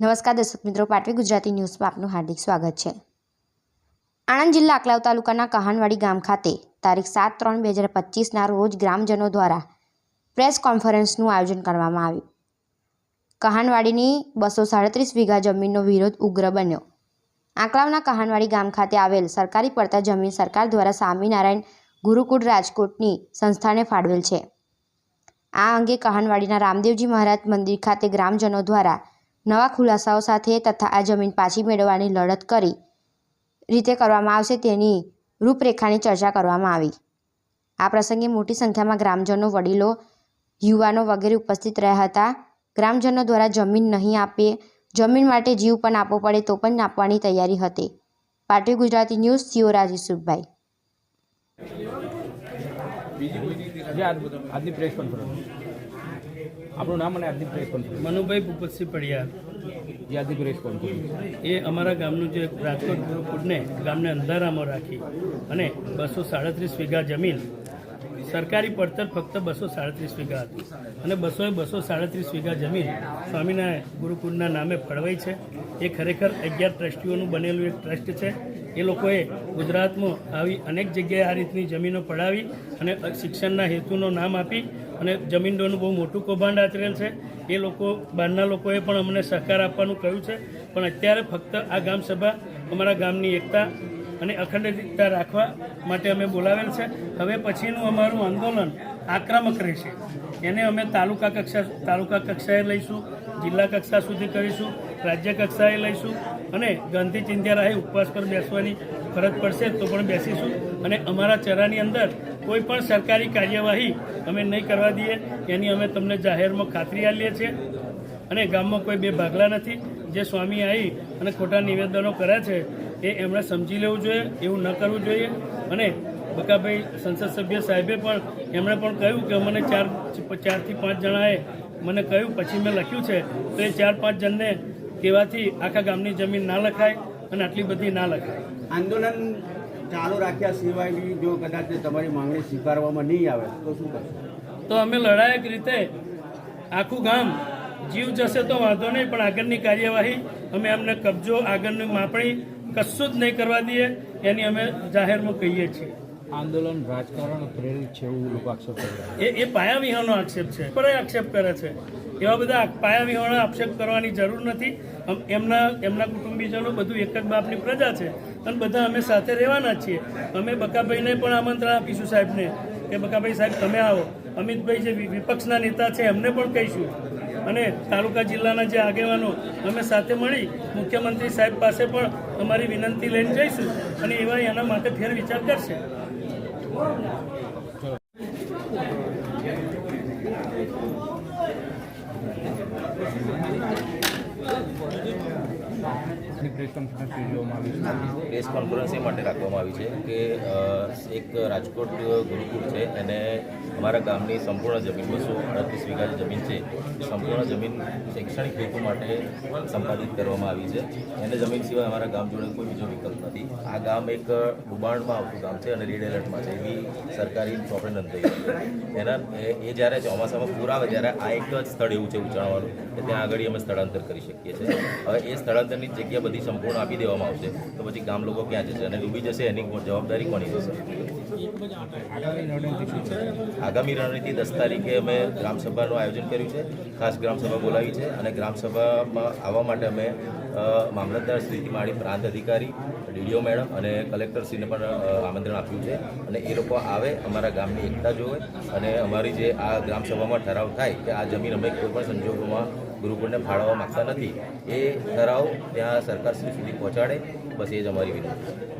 નમસ્કાર દર્શક મિત્રો, પાટવી ગુજરાતી ન્યૂઝમાં આપનું હાર્દિક સ્વાગત છે. આણંદ જિલ્લા આકલાવ તાલુકાના કહાનવાડી ગામ ખાતે તારીખ સાત ત્રણ બે હજાર પચીસના રોજ ગ્રામજનો દ્વારા પ્રેસ કોન્ફરન્સનું આયોજન કરવામાં આવ્યું. કહાનવાડીની બસો સાડત્રીસ વીઘા જમીનનો વિરોધ ઉગ્ર બન્યો. આંકલાવના કહાનવાડી ગામ ખાતે આવેલ સરકારી પડતા જમીન સરકાર દ્વારા સ્વામિનારાયણ ગુરુકુળ રાજકોટની સંસ્થાને ફાળવેલ છે. આ અંગે કહાનવાડીના રામદેવજી મહારાજ મંદિર ખાતે ગ્રામજનો દ્વારા નવા ખુલાસાઓ સાથે તથા આ જમીન પાછી મેળવવાની લડત કરી રીતે કરવામાં આવશે તેની રૂપરેખાની ચર્ચા કરવામાં આવી. આ પ્રસંગે મોટી સંખ્યામાં ગ્રામજનો, વડીલો, યુવાનો વગેરે ઉપસ્થિત રહ્યા હતા. ગ્રામજનો દ્વારા જમીન નહીં આપે, જમીન માટે જીવ પણ આપવો પડે તો પણ આપવાની તૈયારી હતી. Party Gujarati news press conference આપણું નામ અને પ્રેસ કોન્ફરન્સ મનુભાઈ ભૂપતસિંહ પડિયાર. જે પ્રેસ કોન્ફરન્સ એ અમારા ગામનું જે રાજકોટ ગુરુકુટને ગામને અંધારામાં રાખી અને બસો સાડત્રીસ વીઘા જમીન સરકારી પડતર ફક્ત બસો સાડત્રીસ વીઘા હતી અને બસોએ બસો સાડત્રીસ વીઘા જમીન સ્વામિનારાયણ ગુરુકુળના નામે ફળવાઈ છે. એ ખરેખર અગિયાર ટ્રસ્ટીઓનું બનેલું એક ટ્રસ્ટ છે. એ લોકોએ ગુજરાતમાં આવી અનેક જગ્યાએ આ રીતની જમીનો પડાવી અને શિક્ષણના હેતુનો નામ આપી અને જમીનદોરનું બહુ મોટું કૌભાંડ આચરેલ છે. એ લોકો, બહારના લોકોએ પણ અમને સહકાર આપવાનું કહ્યું છે. પણ અત્યારે ફક્ત આ ગામ સભા, અમારા ગામની એકતા અને અખંડિતતા રાખવા માટે અમે બોલાવેલ છે. હવે પછીનું અમારું આંદોલન આક્રમક રહેશે. એને અમે તાલુકા કક્ષા, તાલુકા કક્ષાએ લઈશું, જિલ્લા કક્ષા સુધી કરીશું, રાજ્ય કક્ષાએ લઈશું અને ગાંધી ચિંધ્યા રાહે ઉપવાસ પર બેસવાની ફરજ પડશે તો પણ બેસીશું. અને અમારા ચરાની અંદર કોઈ પણ સરકારી કાર્યવાહી અમે નહીં કરવા દઈએ, એની અમે તમને જાહેરમાં ખાતરી આપીએ છીએ. અને ગામમાં કોઈ બે ભાગલા નથી, જે સ્વામી આવી અને ખોટા નિવેદનો કર્યા છે, એ એમણે સમજી લેવું જોઈએ, એવું ન કરવું જોઈએ. અને બકાભાઈ સંસદ સભ્ય સાહેબે પણ એમણે પણ કહ્યું કે મને ચાર, ચારથી પાંચ જણાએ મને કહ્યું, પછી મેં લખ્યું છે, તો એ ચાર, પાંચ જણને કહેવાથી આખા ગામની જમીન ના લખાય અને આટલી બધી ના લખાય. આંદોલન ચાલુ રાખ્યા સિવાય બી જો કદાચ તમારી માંગણી સ્વીકારવામાં નહીં આવે તો શું કરશો? તો અમે લડાયક રીતે આખું ગામ જીવ જશે તો વાંધો નહીં પણ આગળની કાર્યવાહી અમે અમને કબજો આગળની માપણી કશું જ નહીં કરવા દઈએ એની અમે જાહેરમાં કહીએ છીએ. આંદોલન રાજકારણ પ્રેરિત છે એવું લોકો આક્ષેપ કરી એ એ પાયા વિહોણો આક્ષેપ છે પર આક્ષેપ કરે છે. એવા બધા પાયા વિહોણો આક્ષેપ કરવાની જરૂર નથી. એમના એમના કુટુંબીજનો બધું એક જ બાપની પ્રજા છે. અને બધા અમે સાથે રહેવાના છીએ. અમે બકાભાઈને પણ આમંત્રણ આપીશું સાહેબને કે બકાભાઈ સાહેબ, તમે આવો. અમિતભાઈ જે વિપક્ષના નેતા છે, એમને પણ કહીશું. અને તાલુકા જિલ્લાના જે આગેવાનો, અમે સાથે મળી મુખ્યમંત્રી સાહેબ પાસે પણ અમારી વિનંતી લઈને જઈશું અને એવા એના માટે ફેર વિચાર કરશે. આજની પ્રેસ કોન્ફરન્સ યોજવામાં આવી છે. પ્રેસ કોન્ફરન્સ એ માટે રાખવામાં આવી છે કે એક રાજકોટ ગુરુકુળ છે, એને અમારા ગામની સંપૂર્ણ જમીન બસો અડત્રીસ વીઘા જમીન છે. સંપૂર્ણ જમીન શૈક્ષણિક હેતુ માટે સંપાદિત કરવામાં આવી છે. એને જમીન સિવાય અમારા ગામ જોડે કોઈ બીજો વિકલ્પ નથી. આ ગામ એક ડુબાણમાં આવતું ગામ છે અને રેડ એલર્ટમાં છે. એવી સરકારી નોંધાઈ છે એના એ- જ્યારે ચોમાસામાં પૂર આવે ત્યારે આ એક જ સ્થળ એવું છે ઉંચાણવાનું કે ત્યાં આગળ અમે સ્થળાંતર કરી શકીએ છીએ. હવે એ સ્થળાંતરની જગ્યા બધી સંપૂર્ણ આપી દેવામાં આવશે. તો પછી ગામ લોકો ક્યાં જશે અને ડૂબી જશે એની જવાબદારી કોની થશે આગામી રણનીતિ દસ તારીખે અમે ગ્રામસભાનું આયોજન કર્યું છે. ખાસ ગ્રામસભા બોલાવી છે અને ગ્રામસભામાં આવવા માટે અમે મામલતદાર શ્રીથી માંડી પ્રાંત અધિકારી, ડીડીઓ મેડમ અને કલેક્ટરશ્રીને પણ આમંત્રણ આપ્યું છે. અને એ લોકો આવે, અમારા ગામની એકતા જોવે અને અમારી જે આ ગ્રામસભામાં ઠરાવ થાય કે આ જમીન અમે કોઈ પણ સંજોગોમાં ગુરુકુળને ફાળવવા માગતા નથી, એ ઠરાવ ત્યાં સરકારશ્રી સુધી પહોંચાડે, બસ એ જ અમારી વિનંતી